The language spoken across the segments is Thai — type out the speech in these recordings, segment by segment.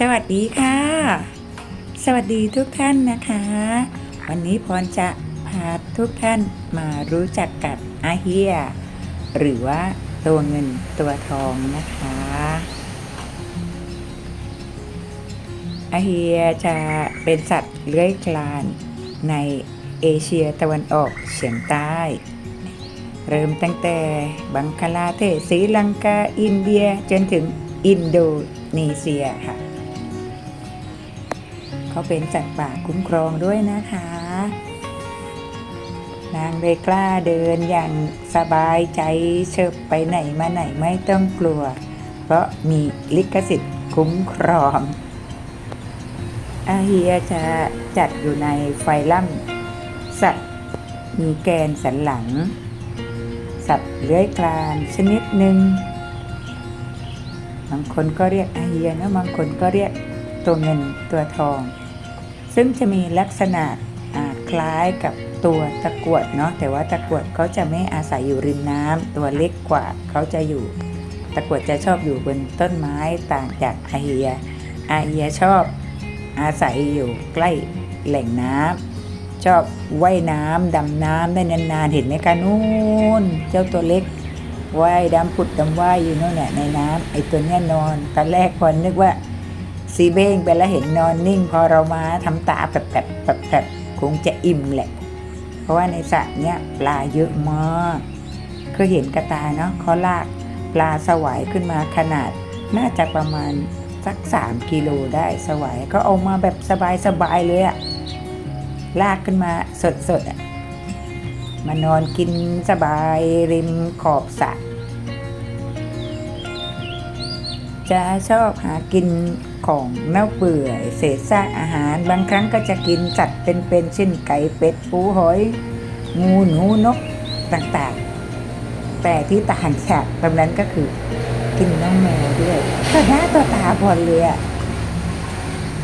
สวัสดีค่ะ สวัสดีทุกท่านนะคะ วันนี้พรจะพาทุกท่านมารู้จักกับอาเฮีย หรือว่าตัวเงินตัวทองนะคะอาเฮียจะเป็นสัตว์เลื้อยคลานในเอเชียตะวันออกเฉียงใต้ เริ่มตั้งแต่บังคลาเทศศรีลังกา อินเดียจนถึงอินโดนีเซียค่ะ เขาเป็นสัตว์ป่าคุ้มครองด้วยนะคะ นางเลยกล้าเดินอย่างสบายใจเชิบไปไหนมาไหนไม่ต้องกลัว เพราะมีลิขสิทธิ์คุ้มครองอาเฮียจะจัดอยู่ในไฟลัมสัตว์มีแกนสันหลัง สัตว์เลื้อยคลานชนิดหนึ่งบางคนก็เรียกอาเฮียนะบางคนก็เรียกตัวเงินตัวทอง ซึ่งจะมีลักษณะคล้ายกับตัวตะกรวดเนาะแต่ว่าตะกรวดเขาจะไม่อาศัยอยู่ริมน้ำตัวเล็กกว่าเขาจะอยู่ตะกรวดจะชอบอยู่บนต้นไม้ต่างจากอาเฮียอาเฮียชอบอาศัยอยู่ใกล้แหล่งน้ำชอบว่ายน้ำดำน้ำได้นานๆเห็นไหมคะนู่นเจ้าตัวเล็กว่ายดำผุดดำว่ายอยู่นู่นแหละในน้ำไอตัวเนี้ยนอนตอนแรกพอนึกว่า ซีเบ้งไปแล้วเห็นนอนนิ่ง พอเรามาทำตาแบบแบบแบบแบบคงจะอิ่มแหละ เพราะว่าในสระเนี้ยปลาเยอะมากเคยเห็นกระตาเนาะเขาลากปลาสวายขึ้นมาขนาด น่าจะประมาณสักสามกิโลได้สวายก็เอามาแบบสบายๆเลยอะลากขึ้นมาสดๆอะมานอนกินสบายริมขอบสระจะชอบหากิน ของเน่าเปื่อย เศษซากอาหาร บางครั้งก็จะกินสัตว์เป็นๆเช่นไก่เป็ดปูหอย งูหนูนกต่างๆ แต่ที่ต่างจากตรงนั้นก็คือ กินน้องแมวด้วยก็หน้าตัวตาพอเลยอะ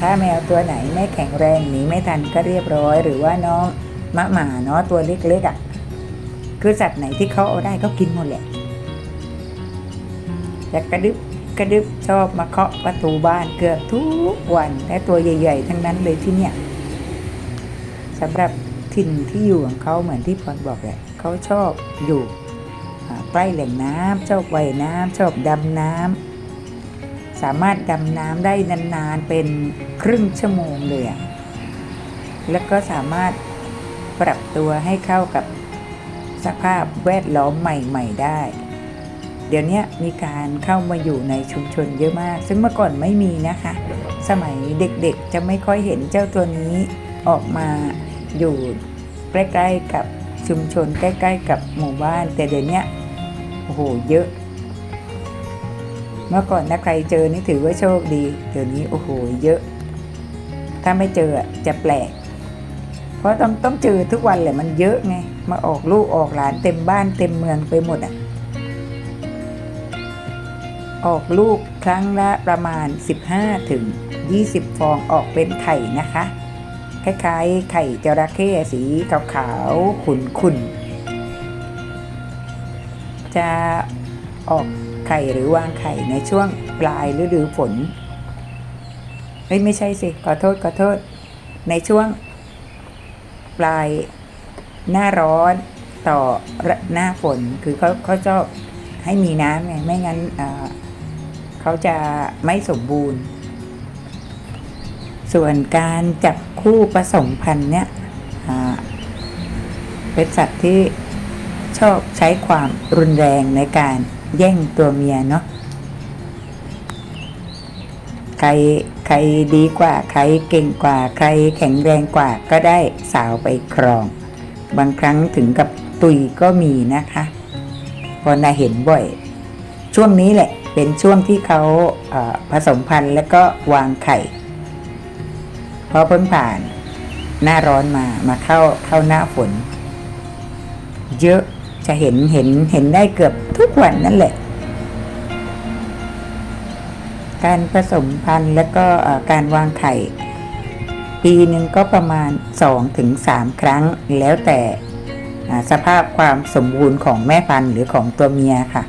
ถ้าแมวตัวไหนไม่แข็งแรงหนีไม่ทันก็เรียบร้อย หรือว่าน้องมะหมาเนาะตัวเล็กๆอะ่ะคือสัตว์ไหนที่เขาเอาได้ก็กินหมดแหละจะกระดึบ กระดึบชอบมาเคาะประตูบ้านเกือบทุกวันและตัวใหญ่ ๆ ทั้งนั้นเลยที่เนี่ยสำหรับถิ่นที่อยู่ของเขาเหมือนที่พรบอกแหละเขาชอบอยู่ใกล้แหล่งน้ำชอบว่ายน้ำชอบดำน้ำสามารถดำน้ำได้นานๆเป็นครึ่งชั่วโมงเลยอะแล้วก็สามารถปรับตัวให้เข้ากับสภาพแวดล้อมใหม่ ๆ ได้ เดี๋ยวนี้มีการเข้ามาอยู่ในชุมชนเยอะมาก ซึ่งเมื่อก่อนไม่มีนะคะ สมัยเด็กๆจะไม่ค่อยเห็นเจ้าตัวนี้ออกมาอยู่ใกล้ๆกับชุมชนใกล้ ๆ กับหมู่บ้าน แต่เดี๋ยวนี้โอ้โหเยอะ เมื่อก่อนถ้าใครเจอนี่ถือว่าโชคดีเดี๋ยวนี้โอ้โหเยอะ ถ้าไม่เจอจะแปลก เพราะต้องต้องเจอทุกวันแหละมันเยอะไงมาออกลูกออกหลานเต็มบ้านเต็มเมืองไปหมดอะ ออกลูกครั้งละประมาณ 15ถึง20 ฟองออกเป็นไข่นะคะ คล้ายๆ ไข่จระเข้สีขาวๆขุ่นๆ จะออกไข่หรือวางไข่ในช่วงปลายฤดูฝน เฮ้ย ไม่ใช่สิ ขอโทษ ขอโทษ ในช่วงปลายหน้าร้อนต่อหน้าฝน คือเขาเขาชอบให้มีน้ำไงไม่งั้น เขาจะไม่สมบูรณ์ ส่วนการจับคู่ผสมพันธุ์เนี่ยเป็นสัตว์ที่ชอบใช้ความรุนแรงในการแย่งตัวเมียเนาะใครใครดีกว่า ใครเก่งกว่า ใครแข็งแรงกว่าก็ได้สาวไปครอง บางครั้งถึงกับตุยก็มีนะคะพอนาเห็นบ่อย ช่วงนี้แหละ เป็นช่วงที่เขาผสมพันธุ์แล้วก็วางไข่ เพราะเพิ่งผ่านหน้าร้อนมามาเข้าเข้าหน้าฝน เยอะจะเห็นเห็นเห็นได้เกือบทุกวันนั่นแหละ การผสมพันธุ์และก็การวางไข่ ปีหนึ่งก็ประมาณ 2-3 ครั้งแล้วแต่สภาพความสมบูรณ์ของแม่พันธุ์หรือของตัวเมียค่ะ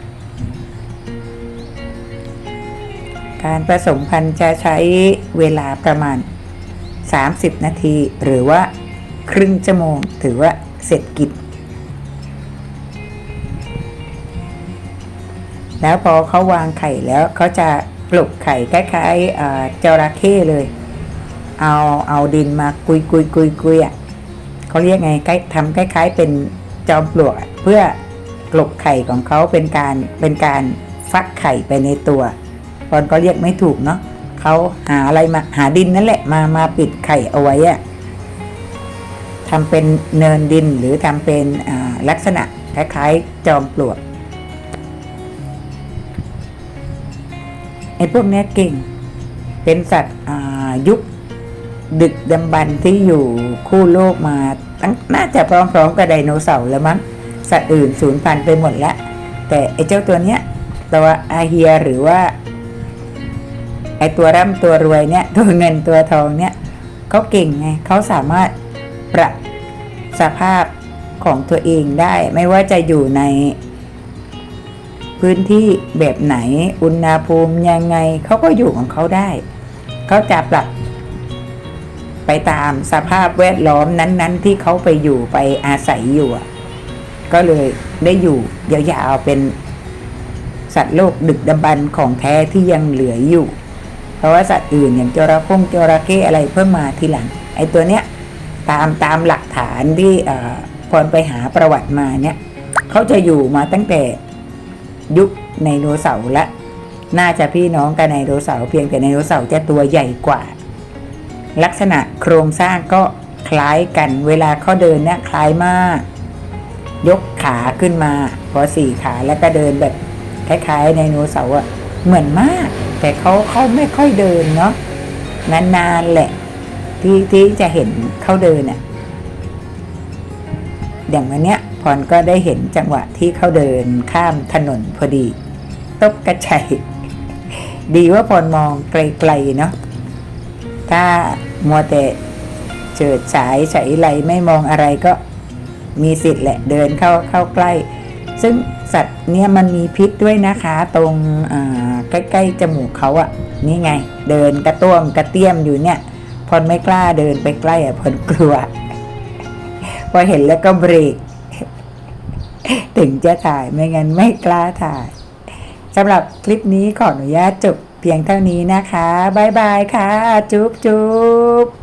การผสมพันธุ์จะใช้เวลาประมาณ 30 นาที หรือว่าครึ่งชั่วโมงถือว่าเสร็จกิจ แล้วพอเขาวางไข่แล้วเขาจะปลุกไข่คล้ายๆเจระเข้เลย เอาเอาดินมากุยกุยกุยกุยอะเขาเรียกไงใกล้ทำคล้าย ๆ เป็นจอมปลวกเพื่อปลุกไข่ของเขาเป็นการเป็นการฟักไข่ไปในตัว ตอนก็เรียกไม่ถูกเนาะเขาหาอะไรมาหาดินนั่นแหละมามาปิดไข่เอาไว้อะทำเป็นเนินดินหรือทำเป็นลักษณะคล้ายๆจอมปลวกไอ้พวกนี้เก่ง เป็นสัตว์ยุคดึกดำบรรที่อยู่คู่โลกมาตั้งน่าจะพร้อมๆกับไดโนเสาร์แล้วมั้งสัตว์อื่นสูญพันธุ์ไปหมดแล้วแต่ไอ้เจ้าตัวเนี้ยตัวอาเฮียหรือว่า ไอตัวร่ำตัวรวยเนี่ยตัวเงินตัวทองเนี่ยเขาเก่งไงเขาสามารถปรับสภาพของตัวเองได้ ไม่ว่าจะอยู่ใน พื้นที่แบบไหนอุณหภูมิยังไงเขาก็อยู่ของเขาได้เขาจะปรับไปตามสภาพแวดล้อมนั้น ๆ ที่เขาไปอยู่ไปอาศัยอยู่ก็เลยได้อยู่ยาวๆเป็นสัตว์โลกดึกดำบรรพ์ของแท้ที่ยังเหลืออยู่ เพราะว่าสัตว์อื่นอย่างจระเข้จระเข้อะไรเพิ่มมาทีหลัง ไอ้ตัวเนี้ยตามตามหลักฐานที่พรไปหาประวัติมาเนี่ยเขาจะอยู่มาตั้งแต่ยุคไดโนเสาร์และ น่าจะพี่น้องกับไดโนเสาร์เพียงแต่ไดโนเสาร์จะตัวใหญ่กว่า ลักษณะโครงสร้างก็คล้ายกัน เวลาเขาเดินเนี่ยคล้ายมาก ยกขาขึ้นมา พอสี่ขาแล้วก็เดินแบบคล้ายๆไดโนเสาร์อะเหมือนมาก แต่เขาเขาไม่ค่อยเดินเนาะนานๆแหละ ที่ที่จะเห็นเขาเดินอะอย่างวันเนี้ยพรก็ได้เห็นจังหวะที่เขาเดินข้ามถนนพอดีตบกระชัยดีว่าพรมองไกลๆเนาะถ้ามัวแต่เฉิดฉายใสไหลไม่มองอะไรก็มีสิทธิ์แหละเดินเข้าเข้าใกล้ ซึ่งสัตว์เนี่ยมันมีพิษด้วยนะคะ ตรงใกล้ๆจมูกเขาอะ่ะนี่ไง เดินกระต้วมกระเตี้ยมอยู่เนี่ยพรไม่กล้าเดินไปใกล้อะพรกลัว พอเห็นแล้วก็เบรก ถึงจะถ่ายไม่งั้นไม่กล้าถ่ายสำหรับคลิปนี้ขออนุญาตจบเพียงเท่านี้นะคะ บ๊ายบายค่ะ จุ๊บจุ๊บ